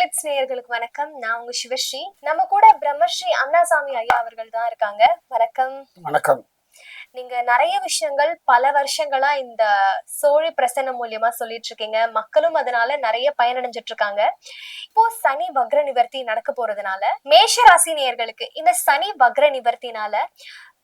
Glitz நேயர்களுக்கு வணக்கம். நான் உங்க சிவஸ்ரீ. நம்ம கூட பிரம்மஸ்ரீ அண்ணாசாமி ஐயா அவர்கள் தான் இருக்காங்க. வணக்கம். வணக்கம். நீங்க நிறைய விஷயங்கள் பல வருஷங்களா இந்த சோழி பிரசன்னம் மூலியமா சொல்லிட்டு இருக்கீங்க மக்களும் அதனால நிறைய பயனடைஞ்சிட்டு இருக்காங்க இப்போ சனி வக்ர நிவர்த்தி நடக்க போறதுனால மேஷ ராசி நேயர்களுக்கு இந்த சனி வக்ர நிவர்த்தினால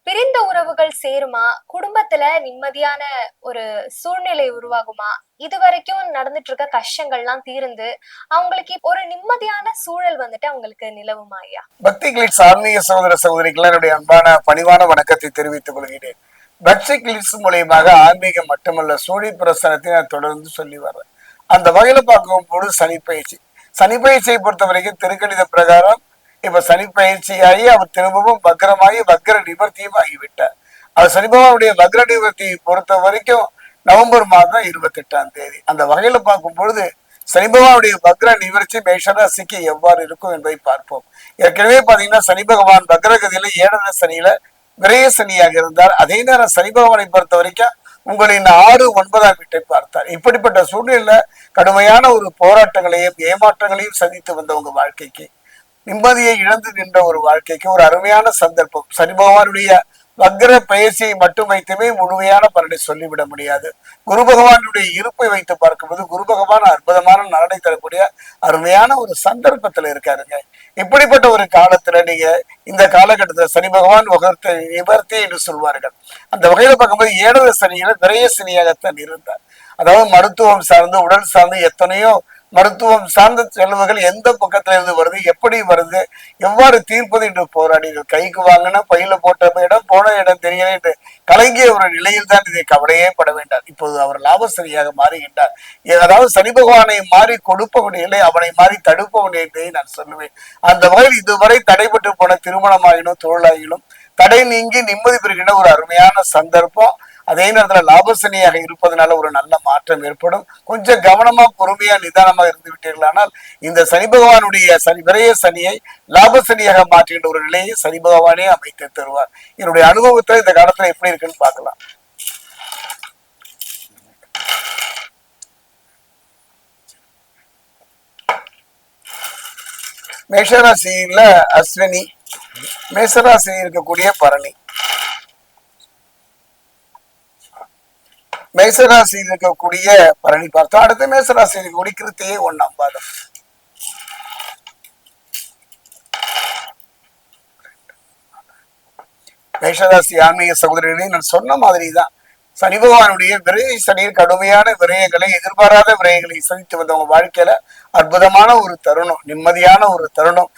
பிரிந்த உறவுகள் சேருமா? குடும்பத்துல நிம்மதியான ஒரு சூழ்நிலை உருவாகுமா? இது வரைக்கும் நடந்துட்டு இருக்க கஷ்டங்கள்லாம் தீர்ந்து அவங்களுக்கு ஒரு நிம்மதியான சூழல் வந்துட்டு அவங்களுக்கு நிலவுமா ஐயா? பக்தி கிளிட்ஸ் ஆன்மீக சகோதர சகோதரிகள் என்னுடைய அன்பான பணிவான வணக்கத்தை தெரிவித்துக் கொள்கிறேன். பக்தி கிளிட்ஸ் மூலியமாக ஆன்மீகம் மட்டுமல்ல சூழி பிரசனத்தை நான் தொடர்ந்து சொல்லி வர்றேன். அந்த வகையில பார்க்கும் போது சனி பயிற்சி. சனி பயிற்சியை பொறுத்த வரைக்கும் திருக்கணித பிரகாரம் இப்ப சனி பயிற்சியாகி அவர் திரும்பவும் வக்ரமாகி வக்ர நிவர்த்தியும் ஆகிவிட்டார் அவர் சனி பகவானுடைய வக்ர நிவர்த்தியை பொறுத்த வரைக்கும் நவம்பர் மாதம் இருபத்தி எட்டாம் தேதி. அந்த வகையில பார்க்கும் பொழுது சனி பகவானுடைய வக்ர நிவர்த்தி மேஷராசிக்கு எவ்வாறு இருக்கும் என்பதை பார்ப்போம். ஏற்கனவே பாத்தீங்கன்னா சனி பகவான் வக்ரகதியில ஏழரை சனியில விரைய சனியாக இருந்தார். அதே நேரம் சனி பகவானை பொறுத்த வரைக்கும் உங்களின் ஆறு ஒன்பதாம் வீட்டை பார்த்தார். இப்படிப்பட்ட சூழ்நிலையில கடுமையான ஒரு போராட்டங்களையும் ஏமாற்றங்களையும் சந்தித்து வந்த உங்க வாழ்க்கைக்கு நிம்மதியை இழந்து நின்ற ஒரு வாழ்க்கைக்கு ஒரு அருமையான சந்தர்ப்பம். சனி பகவானுடைய வக்ர பயிற்சியை மட்டும் வைத்துமே முழுமையான பலனை சொல்லிவிட முடியாது. குரு பகவானுடைய இருப்பை வைத்து பார்க்கும்போது குரு பகவான் அற்புதமான நலனை தரக்கூடிய அருமையான ஒரு சந்தர்ப்பத்துல இருக்காருங்க. இப்படிப்பட்ட ஒரு காலத்துல நீங்க இந்த காலகட்டத்துல சனி பகவான் உகர்த்த நிவர்த்தி என்று சொல்வார்கள். அந்த வகையில பார்க்கும்போது ஏழரை சனியில விரைய சனியாகத்தான் இருந்தார். அதாவது மருத்துவம் சார்ந்து உடல் சார்ந்து எத்தனையோ மருத்துவம் சார்ந்த செலவுகள் எந்த பக்கத்துல இருந்து வருது எப்படி வருது எவ்வாறு தீர்ப்பது என்று போராடிகள் கைக்கு வாங்கின பையில போட்ட இடம் போன இடம் தெரியல என்று கலங்கிய ஒரு நிலையில் தான் இதை கவலையே பட வேண்டாம். இப்போது அவர் லாபசரியாக மாறுகின்றார். அதாவது சனி பகவானை மாறி கொடுப்பவன் இல்லை அவனை மாறி தடுப்பவன் என்பதை நான் சொல்லுவேன். அந்த வகையில் இதுவரை தடைபட்டு போன திருமணமாகினும் தொழிலாகிலும் தடை நீங்கி நிம்மதி பெறுகின்ற ஒரு அருமையான சந்தர்ப்பம் அதே நேரத்துல லாபசனியாக இருப்பதனால ஒரு நல்ல மாற்றம் ஏற்படும். கொஞ்சம் கவனமா பொறுமையா நிதானமாக இருந்து விட்டீர்களானால் இந்த சனி பகவானுடைய சனி விரைய சனியை லாபசனியாக மாற்றுகின்ற ஒரு நிலையை சனி பகவானே அமைத்து தருவார். என்னுடைய அனுபவத்தை இந்த காலத்துல எப்படி இருக்குன்னு பார்க்கலாம். மேஷராசியில அஸ்வினி மேசராசி இருக்கக்கூடிய பரணி. மேசராசியில் இருக்கக்கூடிய பரணி பார்த்தோம். அடுத்து மேசராசியில் இருக்கக்கூடிய கிருத்தியை ஒண்ணாம் பாதம் மேஷராசி ஆன்மீக சகோதரர்களே நான் சொன்ன மாதிரி தான் சனி பகவானுடைய விரைய சனியில் கடுமையான விரயங்களை எதிர்பாராத விரயங்களை சந்தித்து வந்தவங்க வாழ்க்கையில அற்புதமான ஒரு தருணம் நிம்மதியான ஒரு தருணம்.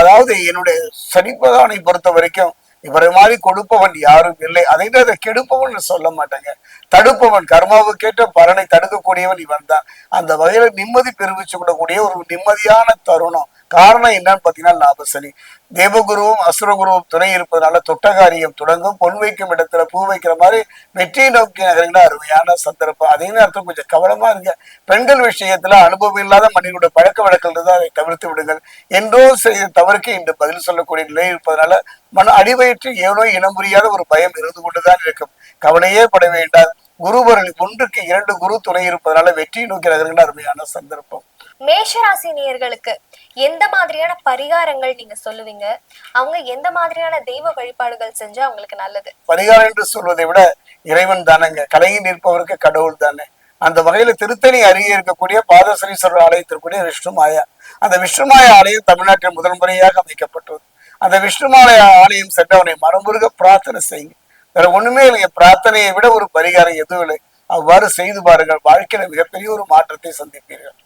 அதாவது என்னுடைய சனி பகவானை பொறுத்த வரைக்கும் இவரை மாதிரி கொடுப்பவன் யாரும் இல்லை. அதை விட அதை கெடுப்பவன் சொல்ல மாட்டேங்க. தடுப்பவன் கர்மாவுக்கேற்ற பலனை தடுக்கக்கூடியவன் இவன் தான் அந்த வகையில நிம்மதி பெருமிச்சு கூடக்கூடிய ஒரு நிம்மதியான தருணம். காரணம் என்னன்னு பாத்தீங்கன்னா லாபசனி தேவகுருவும் அசுரகுருவும் துணை இருப்பதனால தொட்டகாரியம் தொடங்கும். பொன் வைக்கும் இடத்துல பூ வைக்கிற மாதிரி வெற்றியை நோக்கி நகருங்கிற அருமையான சந்தர்ப்பம். அதே நேரத்தில் கொஞ்சம் கவனமா இருங்க. பெண்கள் விஷயத்துல அனுபவம் இல்லாத மனிதனுடைய பழக்க வழக்கங்கள் தான் அதை தவிர்த்து விடுங்கள். என்றோ செய்த தவறுக்கு இன்று பதில் சொல்லக்கூடிய நிலை இருப்பதனால மன அடிவயிற்றில் ஏனோ இனம் புரியாத ஒரு பயம் இருந்து கொண்டுதான் இருக்கும். கவலையே பட வேண்டாம். குருவர்கள் ஒன்றுக்கு இரண்டு குரு துணை இருப்பதனால வெற்றியை நோக்கி நகருங்கிற அருமையான சந்தர்ப்பம். மேஷராசி நேயர்களுக்கு எந்த மாதிரியான பரிகாரங்கள் நீங்க சொல்லுவீங்க? அவங்க எந்த மாதிரியான தெய்வ வழிபாடுகள் செஞ்சா அவங்களுக்கு நல்லது? பரிகாரம் என்று சொல்வதை விட இறைவன் தானேங்க. கலையில் நிற்பவருக்கு கடவுள் தானே. அந்த வகையில திருத்தணி அருகே இருக்கக்கூடிய பாதசரீஸ்வரர் ஆலயத்திற்குரிய விஷ்ணுமாயா அந்த விஷ்ணுமாயா ஆலயம் தமிழ்நாட்டில் முதல் முறையாக அமைக்கப்பட்டது அந்த விஷ்ணுமாலய ஆலயம் சென்றவனை அவனை பிரார்த்தனை செய்யுங்க. வேற ஒண்ணுமே இல்லைங்க. பிரார்த்தனையை விட ஒரு பரிகாரம் எதுவும் இல்லை. அவ்வாறு செய்து பாருங்கள். வாழ்க்கையில மிகப்பெரிய ஒரு மாற்றத்தை சந்திப்பீர்கள்.